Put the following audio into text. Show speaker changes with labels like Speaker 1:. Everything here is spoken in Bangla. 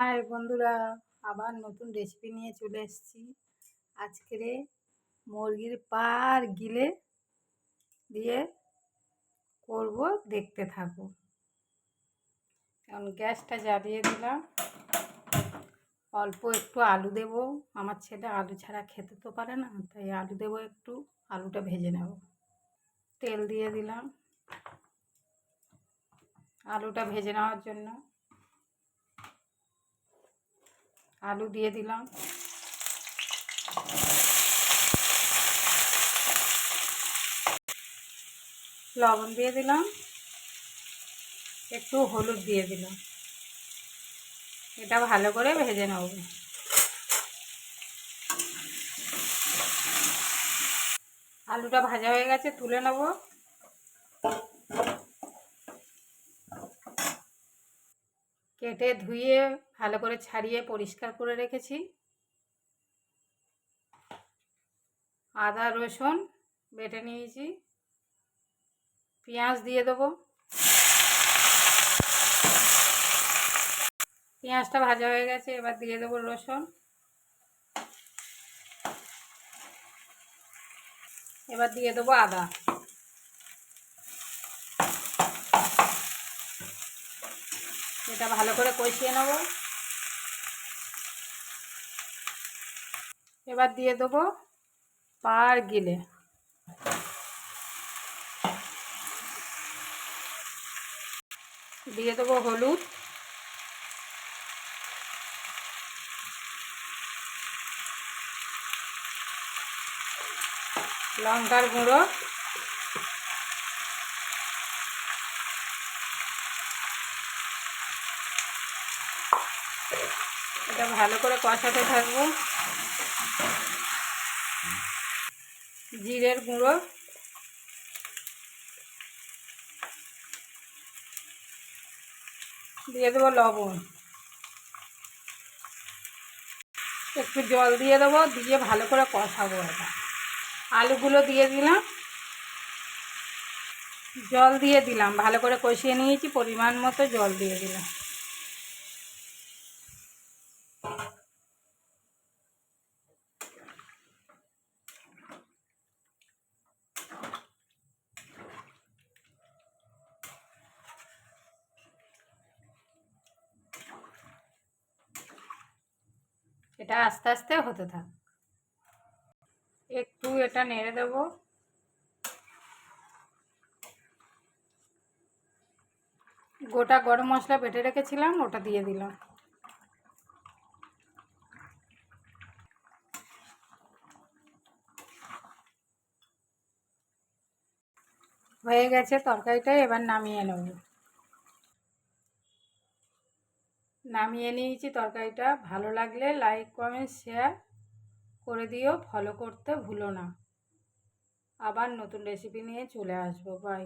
Speaker 1: হাই বন্ধুরা, আবার নতুন রেসিপি নিয়ে চলে এসেছি। আজকের মুরগির পার গিলে দিয়ে করব, দেখতে থাকো এখন গ্যাসটা জ্বালিয়ে দিলাম। অল্প একটু আলু দেব। আমার ছেলে আলু ছাড়া খেতে তো পারে না, তাই আলু দেব একটু। আলুটা ভেজে নেব। তেল দিয়ে দিলাম। আলুটা ভেজে নেওয়ার জন্য আলু দিয়ে দিলাম। লবণ দিয়ে দিলাম। একটু হলুদ দিয়ে দিলাম। এটা ভালো করে ভেজে নেব। আলুটা ভাজা হয়ে গেছে, তুলে নেব। কেটে ধুয়ে ভালো করে ছাড়িয়ে পরিষ্কার করে রেখেছি। আদা, রসুন বেটে নিয়েছি। পেঁয়াজ দিয়ে দেবো। পেঁয়াজটা ভাজা হয়ে গেছে, এবার দিয়ে দেবো রসুন। এবার দিয়ে দেবো আদা। এটা ভালো করে কষিয়ে নেব। এবার দিয়ে দেবো পার গিলে। দিয়ে দেবো হলুদ। লঙ্কার গুঁড়ো। এটা ভালো করে কষাতে থাকব। জিরের গুঁড়ো। দিয়ে দেবো লবণ। একটু জল দিয়ে দেবো, দিয়ে ভালো করে কষাবো এটা। আলুগুলো দিয়ে দিলাম। জল দিয়ে দিলাম, ভালো করে কষিয়ে নিয়েছি, পরিমাণ মতো জল দিয়ে দিলাম। এটা আস্তে আস্তে হতে থাক। একটু এটা নেড়ে দেব। গোটা গরম মশলা বেটে রেখেছিলাম, ওটা দিয়ে দিলাম। হয়ে গেছে তরকারিটা, এবার নামিয়ে নেব। নামিয়ে নিয়েছি তরকারিটা। ভালো লাগলে লাইক কমেন্ট শেয়ার করে দিও। ফলো করতে ভুলো না। আবার নতুন রেসিপি নিয়ে চলে আসব। বাই